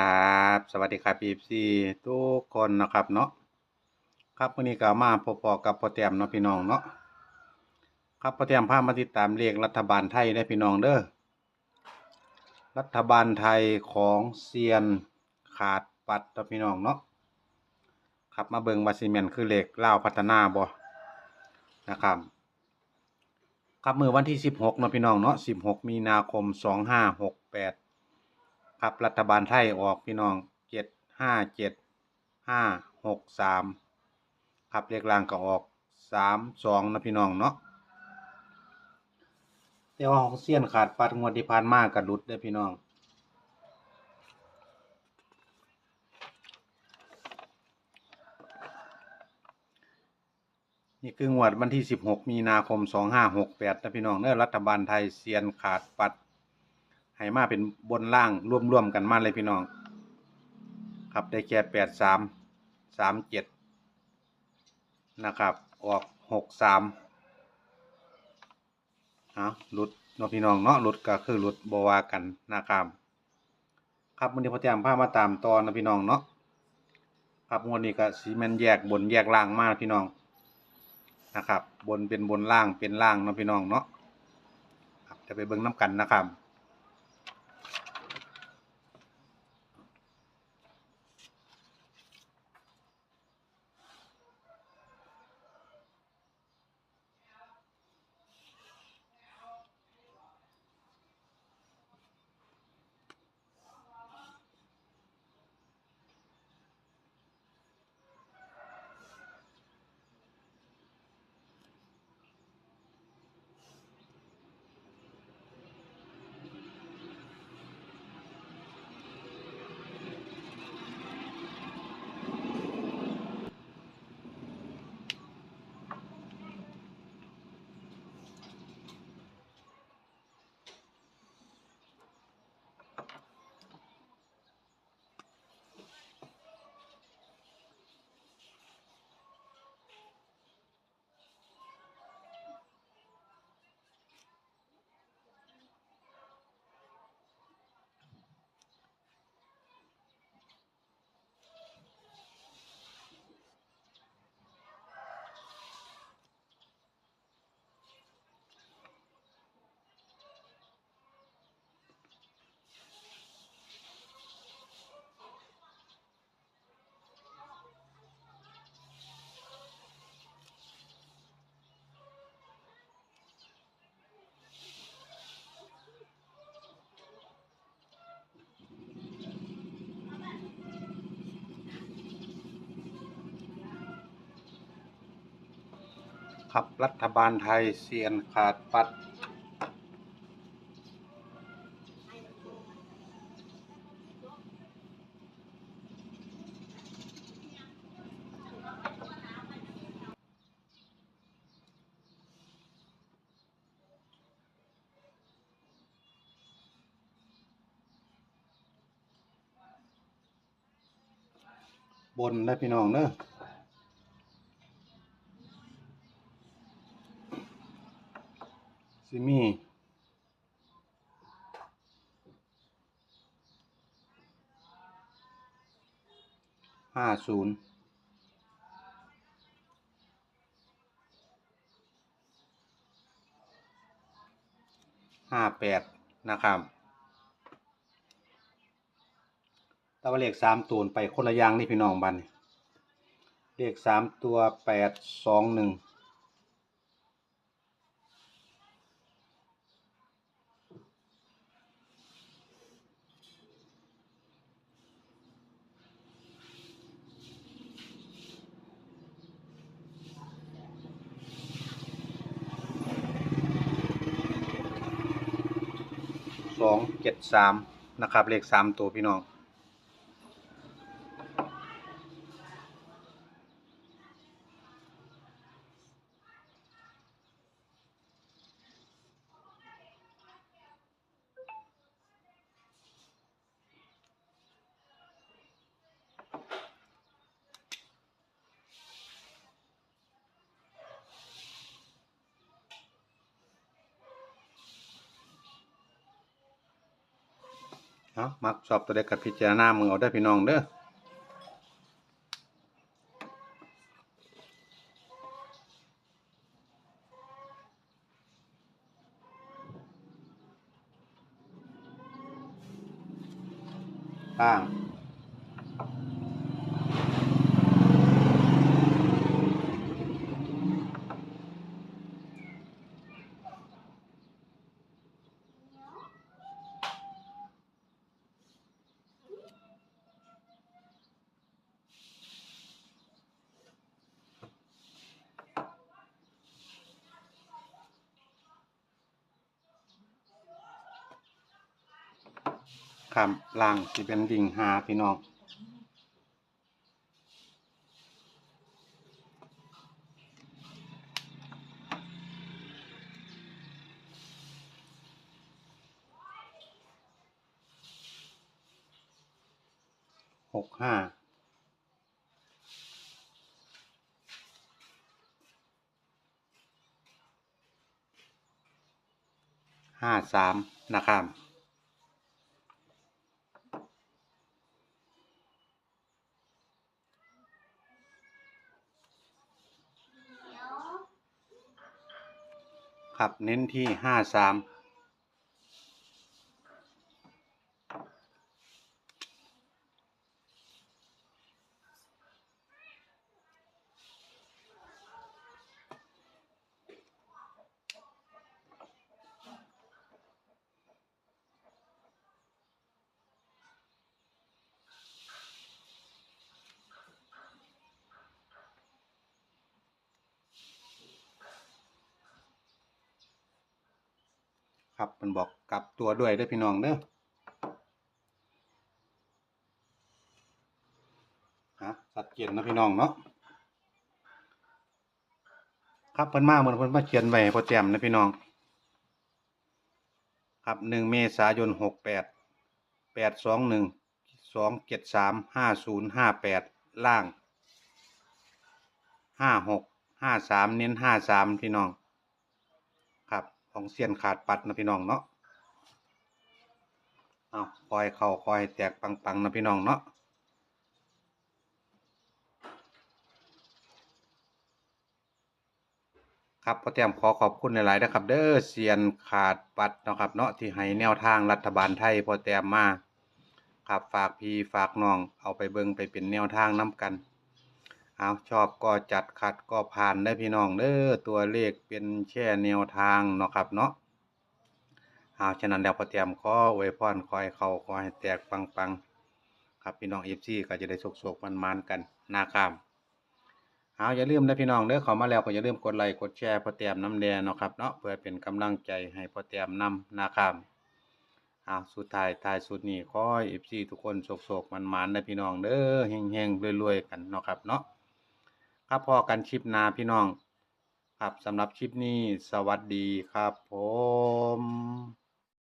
ครับ สวัสดีครับพีซีทุกคนนะครับเนาะครับวันนี้ก็มาพบๆกับพ่อแต้มเนาะพี่น้องเนาะครับพ่อแต้มพามาติดตามเลขรัฐบาลไทยได้พี่น้องเด้อรัฐบาลไทยของเซียนขาดปัดเนาะพี่น้องเนาะครับมาเบิงวาซีเมนคือเหลขเล่าพัฒนาบ่นะครับครับมือวันที่ 16เนาะพี่น้องเนาะ16 มีนาคม 2568 ครับรัฐบาลไทยออกพี่น้อง757 563ครับเลขล่างก็ออก32นะพี่น้องเนาะแต่ว่าของเซียนขาดปัดงวดที่ผ่านมาก็หลุดได้พี่น้องนี่คืองวดวันที่ 16 มีนาคม 2568นะพี่น้องเนอรัฐบาลไทยเซียนขาดปัด ให้มาเป็นบนล่างร่วมๆกันมาเลยพี่น้อง ครับได้แค่83 37นะครับออก63เอาหลุดเนาะพี่น้องเนาะหลุดก็คือหลุดบวากันนะครับครับวันนี้พอแจมพามาตามตอนนะพี่น้องเนาะครับวดนี้ก็สีมันแยกบนแยกล่างมากพี่น้องนะครับ บนเป็นบนล่างเป็นล่างเนาะพี่น้องเนาะจะไปเบิ่งน้ำกันนะครับ ครับ รัฐบาลไทยเซียนขาดปัด บนนะพี่น้องเนอะ ซิมีห้าศูนย์ห้าแปดนะครับต่ว่าเลขสามตัวไปคนละอย่างนี่พี่น้องบันเลขสามตัวแปดสองหนึ่ง สองเจ็ดสามนะครับเลขสามตัวพี่น้อง เนาะมักชอบตัวเดกับพิจารณามึงเอาได้พี่น้องเด้อบ้าง ครับล่างสิเป็นดิ่งหาพี่น้องหกห้าห้าสามนะครับ ครับเน้นที่ห้าสาม ครับมันบอกกลับตัวด้วยเด้พี่น้องเด้อฮะสัดเจนนะพี่น้องเนาะครับเพิ่นมาเหมือนเพิ่นมาเขียนไว้ให้พอแจ่มนะพี่น้อง ครับหนึ่งเมษายนหกแปดแปดสองหนึ่งสองเจ็ดสามห้าศูนย์ห้าแปดล่างห้าหกห้าสามเน้นห้าสามพี่น้อง ของเสียนขาดปัดนะพี่น้องเนาะเอาคอยเข่าคอยแตกปังๆนะพี่น้องเนาะครับพอแต้มขอขอบคุณหลายๆนะครับเด้อเสียนขาดปัดนะครับเนาะที่ให้แนวทางรัฐบาลไทยพอแต้มมาครับฝากพี่ฝากน้องเอาไปเบิ่งไปเป็นแนวทางน้กัน เอาชอบก็จัดขัดก็ผ่านได้พี่น้องเด้อตัวเลขเป็นแช่แนวทางเนาะครับเนาะเอาฉะนั้นแล้วพอเตรียมขออวยพรคอยเขาคอยแตกปังๆครับพี่น้องเอฟซีก็จะได้โศกๆมันๆกันนะครับเอาอย่าลืมนะพี่น้องเด้อเข้ามาแล้วก็อย่าลืมกดไลค์กดแชร์พอเตรียมน้ำแดงเนาะครับเนาะเพื่อเป็นกำลังใจให้พอเตรียมนำนะครับเอาสุดท้ายท้ายสุดนี้ขอเอฟซีทุกคนโศกๆมันๆนะพี่น้องเด้อเฮงๆรวยๆกันเนาะครับเนาะ ครับพอกันชิปนาพี่น้อง ครับสำหรับชิปนี้สวัสดีครับผม